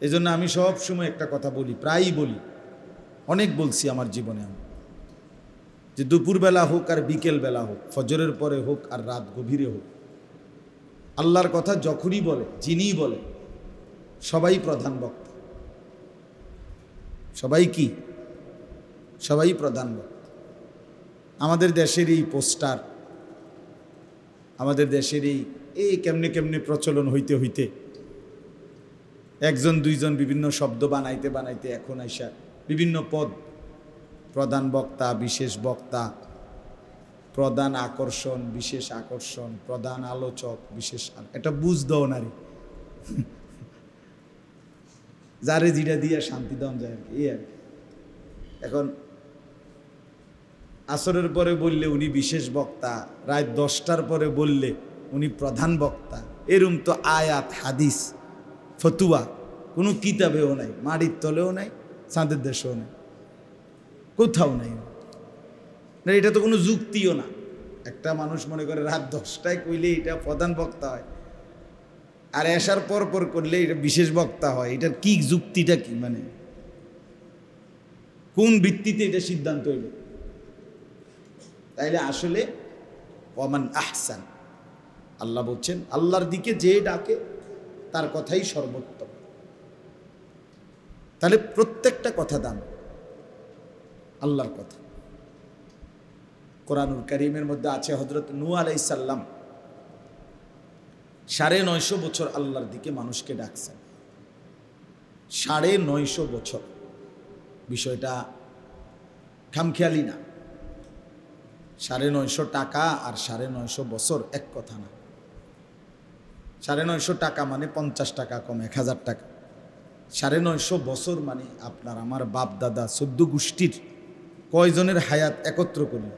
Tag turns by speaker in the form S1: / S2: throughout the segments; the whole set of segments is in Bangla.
S1: এই জন্য আমি সব সময় একটা কথা বলি, প্রায়ই বলি। অনেক বলছি আমার জীবনে আমি। যে দুপুরবেলা হোক আর বিকেল বেলা হোক, ফজরের পরে হোক আর রাত গভীরে হোক, আল্লাহর কথা যখনই বলে, যিনিই বলে, সবাই প্রধান বক্তা। সবাই কি? সবাই প্রধান বক্তা। আমাদের দেশের এই পোস্টার, আমাদের দেশের এই এই কেমনে কেমনে প্রচলন হইতে হইতে একজন, দুইজন বিভিন্ন শব্দ বানাইতে বানাইতে এখন আইসা বিভিন্ন পদ। প্রধান বক্তা, বিশেষ বক্তা, প্রধান আকর্ষণ, বিশেষ আকর্ষণ, প্রধান আলোচক, বিশেষ এটা বুঝ দাও নারী যারে জিরা দিয়া শান্তি দেওয়া যায় আর কি, এই আর কি। এখন আসরের পরে বললে উনি বিশেষ বক্তা, রাত দশটার পরে বললে উনি প্রধান বক্তা। এরম তো আয়াত, হাদিস। ফতুয়া। কোনো কিতাবেও নাই, মাটির তলেও নাই, চাঁদের দেশেও নাই, কোথাও নাই। না, এটা তো কোনো যুক্তিও না। একটা মানুষ মনে করে রাত দশটায় কইলে এটা প্রধান বক্তা হয়, আর আসার পর পর করলে এটা বিশেষ বক্তা হয়। এটার কি যুক্তিটা কি মানে? কোন ভিত্তিতে এটা সিদ্ধান্ত হইল? তাইলে আসলে ওমান আহসান, আল্লাহ বলছেন, আল্লাহর দিকে যে ডাকে তার কথাই সর্বোত্তম। তাহলে প্রত্যেকটা কথা দাম আল্লাহর কথা। কোরআনুল করিমের মধ্যে আছে হজরত নু আলাইসাল্লাম সাড়ে নয়শো বছর আল্লাহর দিকে মানুষকে ডাকছেন। সাড়ে নয়শো বছর। বিষয়টা খামখেয়ালি না। সাড়ে নয়শো টাকা আর সাড়ে নয়শো বছর এক কথা না। সাড়ে নয়শো টাকা মানে পঞ্চাশ টাকা কম, এক হাজার টাকা। সাড়ে নয়শো বছর মানে আপনার আমার বাপ, দাদা, সদ্য গোষ্ঠীর কয়জনের হায়াত একত্র করল?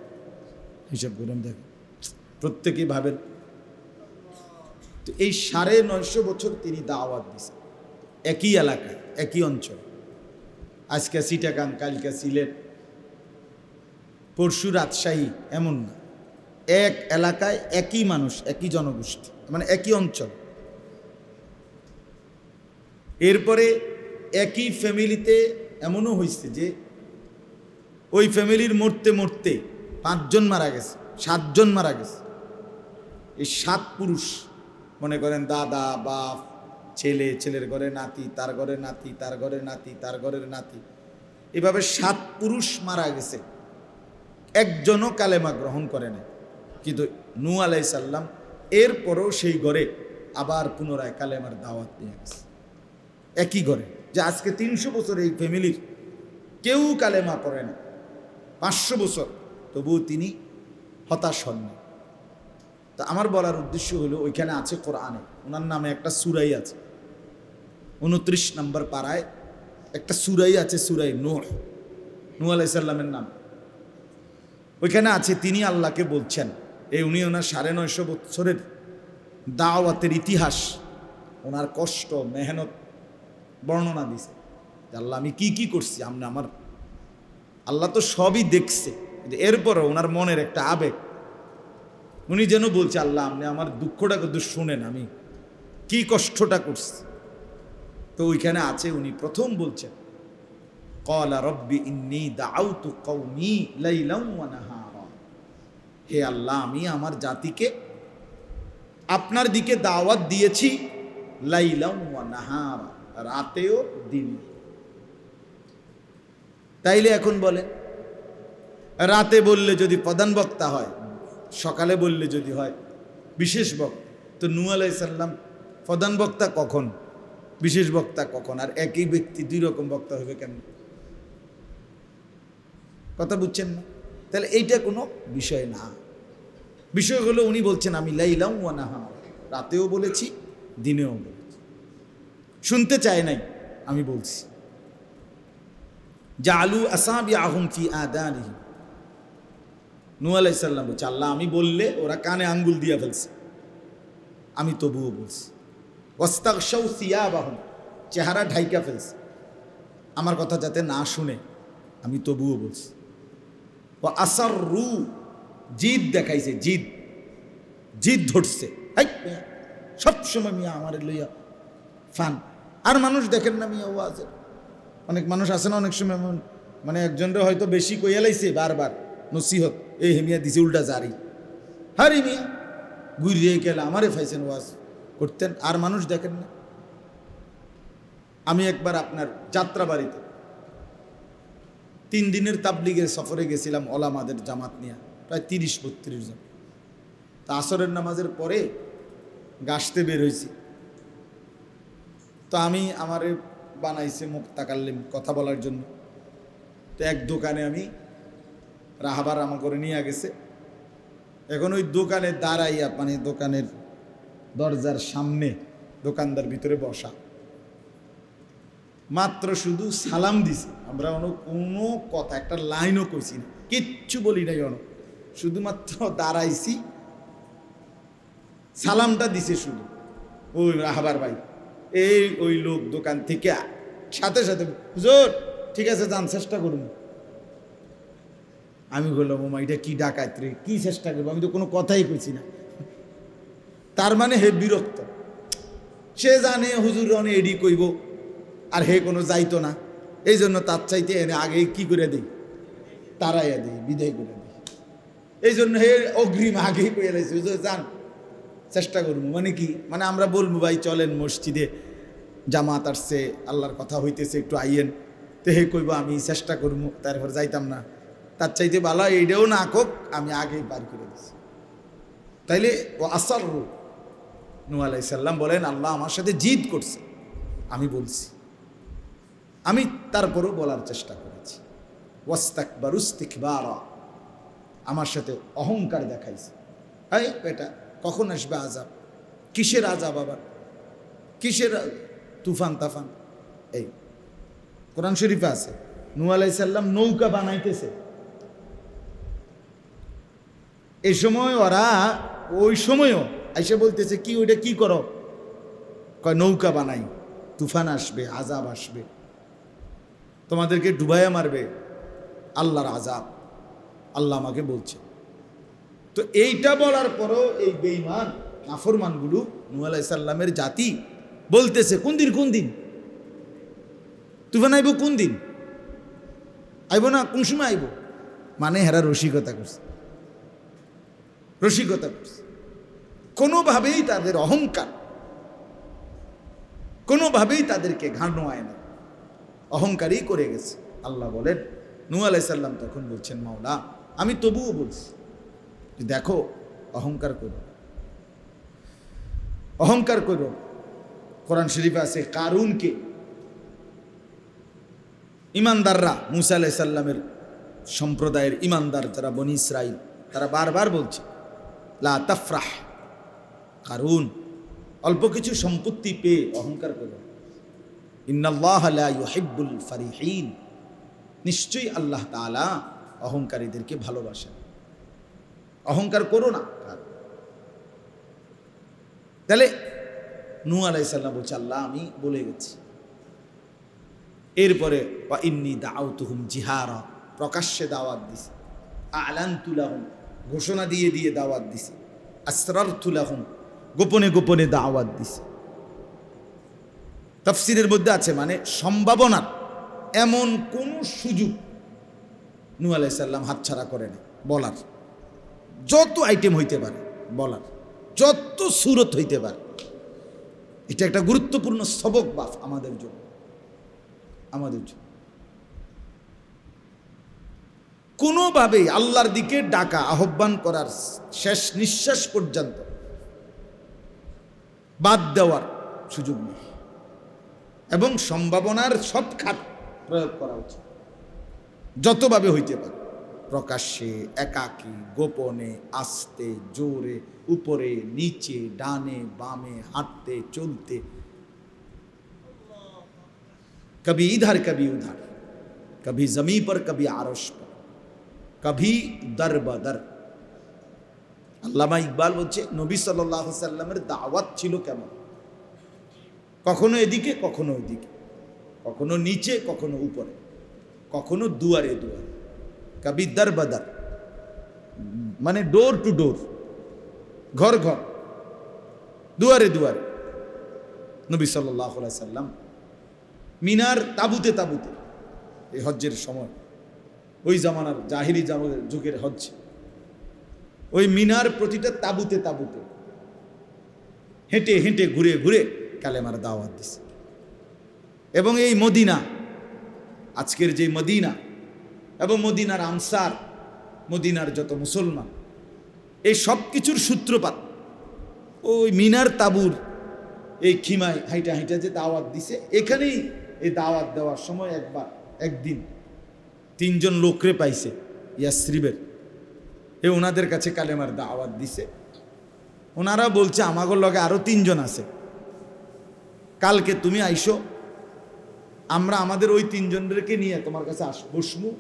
S1: হিসাব করুন দেখেন প্রত্যেকেই ভাবেন। তো এই সাড়ে নয়শো বছর তিনি দাওয়াত দিয়েছেন। একই এলাকায় একই অঞ্চল। আজকে সিটাগাং কালকে সিলেট, পরশু রাজশাহী, এমন না। এক এলাকায় একই মানুষ, একই জনগোষ্ঠী। মানে একই অঞ্চল। এরপরে একই ফ্যামিলিতে এমনও হয়েছে যে ওই ফ্যামিলির মরতে মরতে পাঁচজন মারা গেছে, সাতজন মারা গেছে। এই সাত পুরুষ, মনে করেন দাদা, বাপ, ছেলে, ছেলের ঘরে নাতি, তার ঘরে নাতি, তার ঘরে নাতি, তার ঘরের নাতি। এভাবে সাত পুরুষ মারা গেছে। একজনও কালেমা গ্রহণ করে নাই। কিন্তু নু আলাই সাল্লাম এরপরও সেই ঘরে আবার পুনরায় কালেমার দাওয়াত নিয়ে গেছে। একই ঘরে যে আজকে তিনশো বছর এই ফ্যামিলির কেউ কালেমা পড়ে না। পাঁচশো বছর, তবুও তিনি হতাশ হননি তা আমার বলার উদ্দেশ্য হলো ওইখানে আছে কোরআনে, ওনার নামে একটা সুরাই আছে। উনত্রিশ নম্বর পাড়ায় একটা সুরাই আছে, সুরাই নূহ নূহ আলাইসাল্লামের নাম। ওইখানে আছে, তিনি আল্লাহকে বলছেন এই উনি ওনার সাড়ে নয়শো বৎসরের দাওয়াতের ইতিহাস, ওনার কষ্ট, মেহনত বর্ণনা দিছে। আল্লাহ, আমি কি কি করছি? আপনি আমার আল্লাহ তো সবই দেখছে। এরপরও ওনার মনের একটা আবেগ। উনি যেন বলছে, আল্লাহ, আপনি আমার দুঃখটা কিন্তু শুনেন, আমি কি কষ্টটা করছি? তো ওইখানে আছে, উনি প্রথম বলছেন, কলা রব্বি ইন্নি দাউতু কওমি লাইলাম ওয়া নাহারা হে আল্লাহ, আমি আমার জাতিকে আপনার দিকে দাওয়াত দিয়েছি লাইলাম নাহারা, রাতেও দিন। তাইলে এখন বলে রাতে বললে যদি প্রধান বক্তা হয়, সকালে বললে যদি হয়, বিশেষ বক্তা, তো নু আলাইসাল্লাম প্রধান বক্তা কখন? বিশেষ বক্তা কখন? আর একই ব্যক্তি দুই রকম বক্তা হবে কেন কথা বুঝছেন না? তাহলে এইটা কোনো বিষয় না। বিষয় হলো উনি বলছেন, আমি লাইলাম ওয়ানাহা রাতেও বলেছি, দিনেও বলেছি। শুনতে চায় নাই, আমি বলছি। জালু আসাবি আহম ফি আদানিহি নু আলাইসাল্লাম বলছে, আল্লাহ, আমি বললে ওরা কানে আঙ্গুল দিয়ে ফেলছে। আমি তবুও বলছি ওস্তাকশাউ সিয়াবাহম, চেহারা ঢাইকা ফেলছে। আমার কথা যাতে না শুনে, আমি তবুও বলছি। ও রু জিদ দেখাইছে, জিদ। জিদ ধরছে। সবসময় মিয়া আমার লইয়া ফান। আর মানুষ দেখেন না মিয়া ওয়াজের অনেক মানুষ আছে না অনেক সময় মানে একজনরে হয়তো বেশি কইয়া লাইছে বারবার, নসিহত এই হেমিয়া দিছে উল্টা জারি। হারি মিয়া ঘুরিয়ে গেলে, আমারে ফাইছেন ওয়াজ করতেন। আর মানুষ দেখেন না। আমি একবার আপনার যাত্রাবাড়িতে তিন দিনের তাবলিগের সফরে গেছিলাম ওলামাদের জামাত নিয়ে, প্রায় তিরিশ, বত্রিশ জন। তা আসরের নামাজের পরে গাছতে বের হয়েছি। তো আমি আমারে বানাইছে মুখ তাকাল্লিম কথা বলার জন্য। তো এক দোকানে আমি রাহাবার আমা করে নিয়ে গেছে। এখন ওই দোকানে দাঁড়াইয়া মানে দোকানের দরজার সামনে দোকানদার ভিতরে বসা। মাত্র শুধু সালাম দিছি। আমরা অন কোনো কথা, একটা লাইনও কইছি না। কিচ্ছু বলি নাই অন। শুধুমাত্র দাঁড়াইছি। সালামটা দিছে শুধু। ওই রাহাবার ভাই, এই ওই লোক দোকান থেকে সাথে সাথে, হুজুর, ঠিক আছে, যান, চেষ্টা করুন। আমি বললাম, ওমা, এটা কি ডাকাত রে? কি চেষ্টা করব? আমি তো কোনো কথাই কইছি না। তার মানে হে বিরক্ত। সে জানে হুজুর অনে এডি কইব। আর হে কোনো যাইতো না। এই জন্য তার চাইতে এনে আগে কি করে দিই? তারাইয়া দিই, বিদায় করে দিই। এই জন্য হে অগ্রিম আগেই লাইছে হুজুর যান, চেষ্টা করব। মানে কি? মানে আমরা বলব, ভাই, চলেন মসজিদে জামাত আসছে, আল্লাহর কথা হইতেছে, একটু আইয়েন। তো হে কইব, আমি চেষ্টা করব, তারপর যাইতাম না। তার চাইতে ভালো এইটাও না কোক আমি আগেই পার করে দিছি। তাইলে ও আসার রূপ নু আলাইসাল্লাম বলেন, আল্লাহ আমার সাথে জিদ করছে। আমি বলছি। আমি তারপরও বলার চেষ্টা করেছি। ওয়াস্তাক বারুস্তিক বারা আমার সাথে অহংকার দেখাইছে। এই বেটা, কখন আসবে আজাব কিসের আজাব আবার? কিসের তুফান, তাফান? এই, কোরআন শরীফে আছে নু আলাইসাল্লাম নৌকা বানাইতেছে। এই সময় ওরা, ওই সময়ও এসে বলতেছে, কি, ওইটা কি করো? কয়, নৌকা বানাই, তুফান আসবে আজাব আসবে। তোমাদেরকে ডুবাইয়া মারবে, আল্লাহর আজাব আল্লাহ আমাকে বলছে। তো এইটা বলার পরও এই বেইমান নাফরমানগুলো নু আলাইসাল্লামের জাতি বলতেছে, কোন দিন কোন দিন? তুফান আইব কোন দিন? আইব না, কোন সময় আইব? মানে হেরা রসিকতা করছে। রসিকতা করছে। কোনোভাবেই তাদের অহংকার, কোনোভাবেই তাদেরকে ঘাড় আয় না। অহংকারই করে গেছে। আল্লাহ বলেন নু আলাইসাল্লাম তখন বলছেন, মাওলা, আমি তবুও বলছি, যে দেখো, অহংকার করো। অহংকার করো। কোরআন শরীফে আছে, কারুনকে ইমানদাররা, মুসা আলাইসাল্লামের সম্প্রদায়ের ইমানদার যারা বনি ইসরাইল তারা বারবার বলছে, লা তাফরাহ, কারুন, অল্প কিছু সম্পত্তি পেয়ে অহংকার করো। ইন্নাল্লাহ লা ইউহিব্বুল ফারিহিন। নিশ্চয়ই আল্লাহ তাআলা অহংকারীদেরকে ভালোবাসেন। অহংকার করো না তাহলে নু আলাইসাল্লাম বলছে, আল্লাহ, আমি বলে গেছি। এরপরে বা ইন্নি দাউতুহুম জিহারা প্রকাশ্যে দাওয়াত দিছে। আলান তুলাহুম ঘোষণা দিয়ে দিয়ে দাওয়াত দিছে। আসরার তুলাহুম গোপনে গোপনে দাওয়াত দিছে। তফসিরের মধ্যে আছে মানে সম্ভাবনার এমন কোন সুযোগ নু আলাইসাল্লাম হাতছাড়া না বলার। যত আইটেম হইতে পারে, বলার। যত সুরত হইতে পারে। এটা একটা গুরুত্বপূর্ণ সবক বাফ আমাদের জন্য। আমাদের জন্য। কোনোভাবেই আল্লাহর দিকে ডাকা, আহ্বান করার শেষ নিঃশ্বাস পর্যন্ত বাদ দেওয়ার সুযোগ নেই। এবং সম্ভাবনার সব খাত প্রয়োগ করা উচিত যতভাবে হইতে পারে প্রকাশ্যে একাকী গোপনে আস্তে জোরে উপরে নিচে ডানে বামে হাঁটতে চলতে कभी इधर कभी उधर कभी जमी पर कभी आरश पर कभी दर बदर আল্লামা ইকবাল বলছে নবী সাল্লাহ সাল্লামের দাওয়াত ছিল কেমন কখনো এদিকে, কখনো ওইদিকে। কখনো নিচে, কখনো উপরে। কখনো দুয়ারে দুয়ারে। কবি দর বদর। মানে ডোর টু ডোর ঘর ঘর। দুয়ারে দুয়ারে। নবী সাল্লাহ সাল্লাম মিনার তাবুতে তাবুতে এই হজ্জের সময়, ওই জামানার জাহিরি যুগের হজ্জ, ওই মিনার প্রতিটা তাবুতে তাবুতে হেঁটে হেঁটে, ঘুরে ঘুরে কালেমার দাওয়াত দিছে। এবং এই মদিনা, আজকের যে মদিনা এবং মদিনার আনসার, মদিনার যত মুসলমান, এই সব কিছুর সূত্রপাত, ওই মিনার তাবুর এই খিমায় হাইটা হাইটা যে দাওয়াত দিছে, এখানেই এই দাওয়াত দেওয়ার সময় একবার, একদিন তিনজন লোকরে পাইছে ইয়াসরিবের। এ ওনাদের কাছে কালেমার দাওয়াত দিছে। ওনারা বলছে, আমাগর লগে আরও তিনজন আছে। কালকে তুমি আইসো। আমরা আমাদের ওই তিনজনকে নিয়ে তোমার কাছে আস বসমু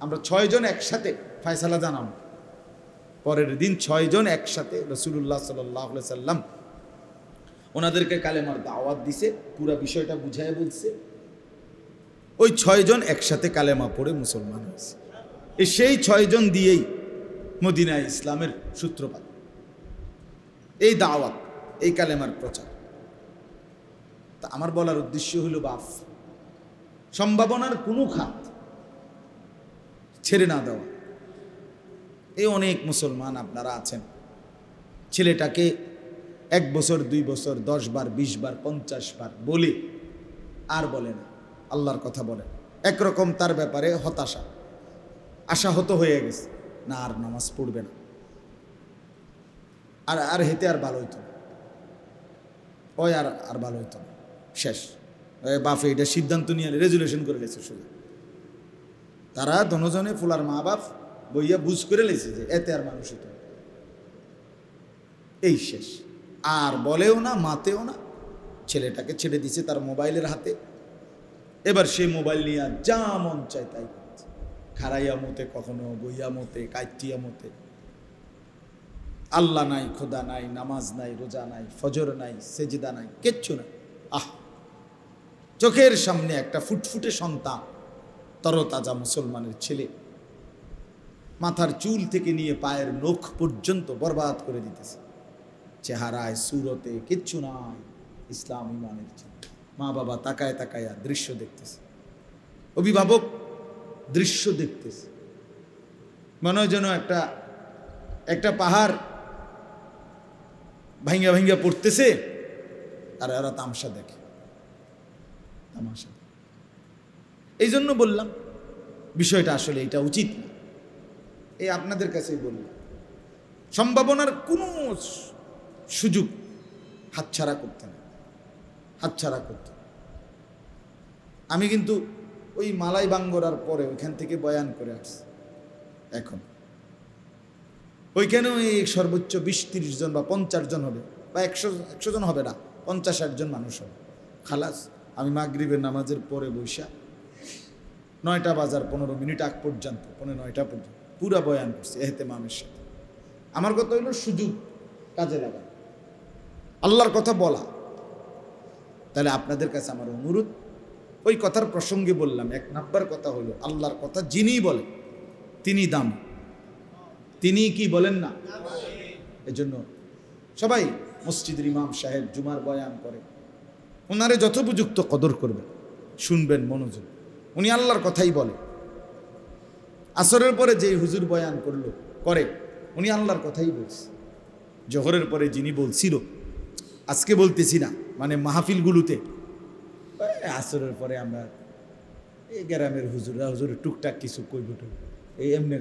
S1: আমরা ছয়জন একসাথে ফয়সালা জানাম পরের দিন ছয়জন একসাথে রসুল্লাহ সাল্লাহ সাল্লাম ওনাদেরকে কালেমার দাওয়াত দিছে, পুরা বিষয়টা বুঝায় বলছে। ওই ছয়জন একসাথে কালেমা পড়ে মুসলমান হয়েছে। এই সেই ছয়জন দিয়েই মদিনা ইসলামের সূত্রপাত। এই দাওয়াত, এই কালেমার প্রচার। তা আমার বলার উদ্দেশ্য হলো বাফ। সম্ভাবনার কোনো খাত ছেড়ে না দেওয়া। এই অনেক মুসলমান আপনারা আছেন। ছেলেটাকে এক বছর, দুই বছর, দশ বার, বিশ বার, পঞ্চাশ বার বলে আর বলে না, আল্লাহর কথা বলে। একরকম তার ব্যাপারে হতাশা। আশাহত হয়ে গেছে, না আর নামাজ পড়বে না। আর আর হেতে আর ভালো হইতো ওই আর আর ভালো হইতো না। শেষ। বাপে, এটা সিদ্ধান্ত নিয়ে রেজুলেশন করে লেছে শুধু। তারা দনজনে ফুলার মা বাপ বইয়া বুঝ করে লেছে যে এতে আর মানুষ না। এই শেষ। আর বলেও না, মাতেও না, ছেলেটাকে ছেড়ে দিছে তার মোবাইলের হাতে। এবার সে মোবাইল নিয়ে যা মন চায় তাই। খারাইয়া মতে, কখনো বইয়া মতে, কাইটিয়া মতে। আল্লাহ নাই, খোদা নাই, নামাজ নাই, রোজা নাই, ফজর নাই, সেজিদা নাই, কিচ্ছু নাই। আহ! চোখের সামনে একটা ফুটফুটে সন্তান, তরতাজা মুসলমানের ছেলে। মাথার চুল থেকে নিয়ে পায়ের নখ পর্যন্ত বরবাদ করে দিতেছে। চেহারায়, সুরতে কিচ্ছু নাই, ইসলাম ইমানের চিহ্ন। মা বাবা তাকায় তাকায়া দৃশ্য দেখতেছে। অভিভাবক দৃশ্য দেখতেছে। মনে হয় যেন একটা একটা পাহাড় ভাঙ্গা ভাঙ্গা পড়তেছে, আর এরা তামসা দেখে। তামাশা। এই জন্য বললাম, বিষয়টা আসলে এটা উচিত এই আপনাদের কাছেই বললাম। সম্ভাবনার কোনো সুযোগ হাতছাড়া করতে না। হাতছাড়া করতে। আমি কিন্তু ওই মালাই বাঙ্গরার পরে ওইখান থেকে বয়ান করে আসছি। এখন। ওইখানেও এই সর্বোচ্চ বিশ, তিরিশ জন বা পঞ্চাশ জন হবে বা একশো একশো জন হবে না, পঞ্চাশ ষাট জন মানুষ হবে। খালাস। আমি মাগরিবের নামাজের পরে বৈশা নয়টা বাজার পনেরো মিনিট আগ পর্যন্ত পনেরো নয়টা পর্যন্ত পুরা বয়ান করছি এহেতে মামের সাথে। আমার কথা হইল সুযোগ কাজে লাগা। আল্লাহর কথা বলা। তাহলে আপনাদের কাছে আমার অনুরোধ, ওই কথার প্রসঙ্গে বললাম, এক নাম্বার কথা হলো আল্লাহর কথা যিনি বলে তিনি দাম। তিনি কি বলেন না? এজন্য সবাই মসজিদের ইমাম সাহেব জুমার বয়ান করে। ওনারে যথোপযুক্ত কদর করবেন শুনবেন মনোযোগ। উনি আল্লাহর কথাই বলে। আসরের পরে যে হুজুর বয়ান করল, করে, উনি আল্লাহর কথাই বলছে। জোহরের পরে যিনি বলছিল, আজকে বলতেছি না মানে মাহফিলগুলোতে আসরের পরে আমরা এই গ্রামের হুজুরা হুজুরের টুকটাক কিছু কইব এই এমনি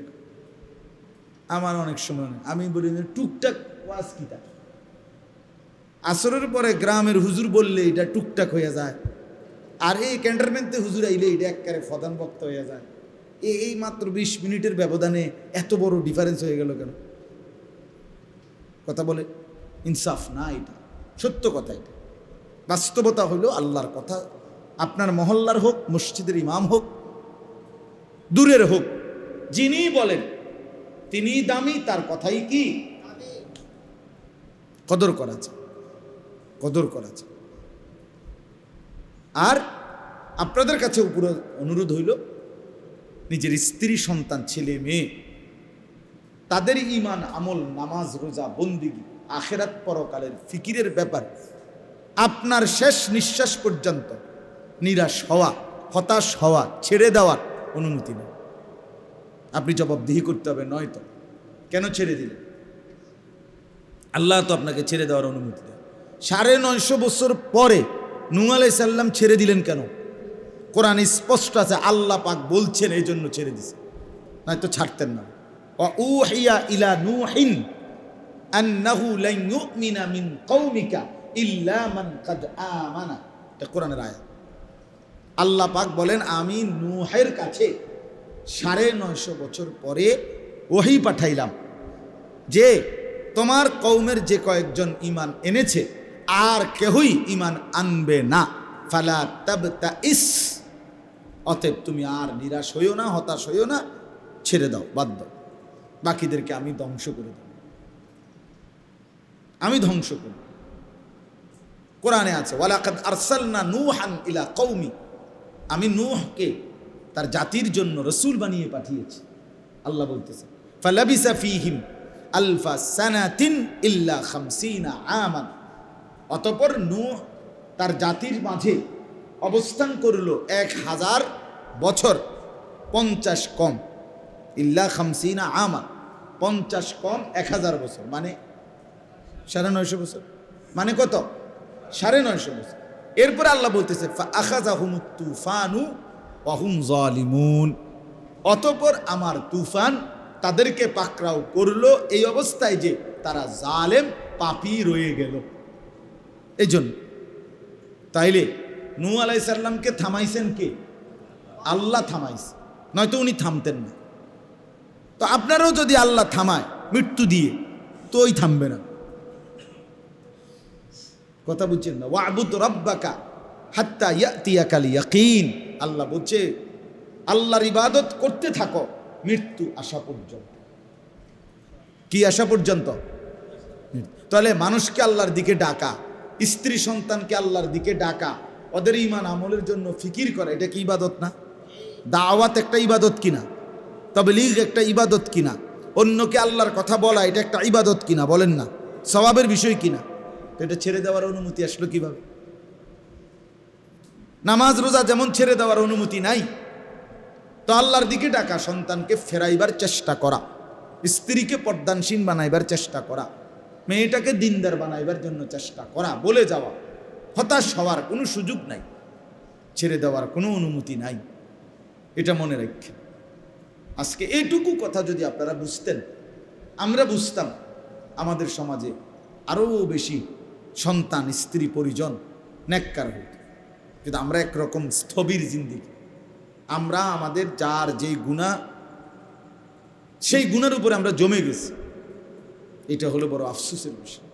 S1: আমার অনেক সময় আমি বলি টুকটাক ওয়াজ কিতা আসরের পরে গ্রামের হুজুর বললে এটা টুকটাক হয়ে যায়। আর এই ক্যান্টারমেন্টে হুজুর আইলে এটা একবারে ফদান বক্ত হয়ে যায়। এই এই মাত্র বিশ মিনিটের ব্যবধানে এত বড় ডিফারেন্স হয়ে গেল কেন? কথা বলে ইনসাফ না এটা সত্য কথা এটা। বাস্তবতা হলো আল্লাহর কথা। আপনার মহল্লার হোক মসজিদের ইমাম হোক দূরের হোক যিনি বলেন তিনি দামি তার কথাই কি? কদর করা যায়। কদর করা যায় আর আপনাদের কাছে উপরে অনুরোধ হইল, নিজের স্ত্রী, সন্তান, ছেলে, মেয়ে, তাদের ইমান আমল, নামাজ, রোজা, বন্দিগি, আখেরাত পরকালের ফিকিরের ব্যাপার আপনার শেষ নিঃশ্বাস পর্যন্ত নিরাশ হওয়া, হতাশ হওয়া, ছেড়ে দেওয়ার অনুমতি নেই। আপনি জবাবদিহি করতে হবে নয়তো। কেন ছেড়ে দিলেন? আল্লাহ তো আপনাকে ছেড়ে দেওয়ার অনুমতি সাড়ে নয়শো বছর পরে নূ আলাইসাল্লাম ছেড়ে দিলেন কেন? কোরআন স্পষ্ট আছে, আল্লাহ পাক বলছেন এই জন্য ছেড়ে দিছে। নয়তো ছাড়তেন না। ইলা নুহিন আন্নাহু লান ইউমিনা মিন কওমিকা ইল্লা মান কাদ আমানা। এটা কোরআনের আয়াত। আল্লাহ পাক বলেন, আমি নূহের কাছে সাড়ে নয়শো বছর পরে ওহি পাঠাইলাম যে তোমার কৌমের যে কয়েকজন ইমান এনেছে আর কেহই ইমান আনবে না। ফালা তাবতা ইস অতএব তুমি আর নিরাশ হইও না, হতাশ হইও না, ছেড়ে দাও, বাদ দাও। বাকিদেরকে আমি ধ্বংস করে দেব। আমি ধ্বংস করব। কোরআনে আছে, ওয়ালাকাদ আরসালনা নূহান ইলা কৌমি আমি নূহকে তার জাতির জন্য রসুল বানিয়ে পাঠিয়েছি। আল্লাহ বলতেছে, ফালাবিসা ফিহিম আলফা সানাতিন ইল্লা খামসিনা আমান। অতপর নূহ তার জাতির মাঝে অবস্থান করল এক হাজার বছর, পঞ্চাশ কম। ইল্লা খামসিনা আমা পঞ্চাশ কম এক হাজার বছর। মানে সাড়ে নয়শো বছর। মানে কত? সাড়ে নয়শো বছর। এরপরে আল্লাহ বলতেছে তুফানু অহুম জালিমুন। অতপর আমার তুফান তাদেরকে পাকড়াও করল এই অবস্থায় যে তারা জালেম, পাপি রয়ে গেল। এই জন্য তাইলে নূ আলাইসাল্লামকে থামাইছেন কে? আল্লাহ থামাইছে। নয়তো উনি থামতেন না। তো আপনারাও যদি আল্লাহ থামায় মৃত্যু দিয়ে, তো ওই থামবে না। কথা বুঝছেন না? ওয়াবুদ রব্বাকা হাত্তা ইয়াতিয়াকাল ইয়াকিন আল্লাহ বলছে, আল্লাহর ইবাদত করতে থাকো মৃত্যু আসা পর্যন্ত। কি আসা পর্যন্ত? তাহলে মানুষকে আল্লাহর দিকে ডাকা স্ত্রী সন্তানকে আল্লাহর দিকে ডাকা, ওদের ইমান আমলের জন্য ফিকির করা, এটা কি ইবাদত না? দাওয়াত একটা ইবাদত কিনা? তবে লিগ একটা ইবাদত কিনা? অন্যকে আল্লাহর কথা বলা, এটা একটা ইবাদত কিনা? বলেন না। স্বভাবের বিষয় কিনা? তো এটা ছেড়ে দেওয়ার অনুমতি আসলো কীভাবে? নামাজ, রোজা যেমন ছেড়ে দেওয়ার অনুমতি নাই, তো আল্লাহর দিকে ডাকা, সন্তানকে ফেরাইবার চেষ্টা করা, স্ত্রীকে পর্দানসীন বানাইবার চেষ্টা করা। মেয়েটাকে দিনদার বানাইবার জন্য চেষ্টা করা, বলে যাওয়া, হতাশ হওয়ার কোনো সুযোগ নাই, ছেড়ে দেওয়ার কোনো অনুমতি নাই। এটা মনে রাখেন। আজকে এইটুকু কথা যদি আপনারা বুঝতেন, আমরা বুঝতাম আমাদের সমাজে আরও বেশি সন্তান, স্ত্রী, পরিজন ন্যাক্কার হইত কিন্তু আমরা একরকম স্থবির জিন্দিগি। আমরা আমাদের যার যেই গুণা, সেই গুণার উপরে আমরা জমে গেছি। এটা হলো বড় আফসোসের বিষয়।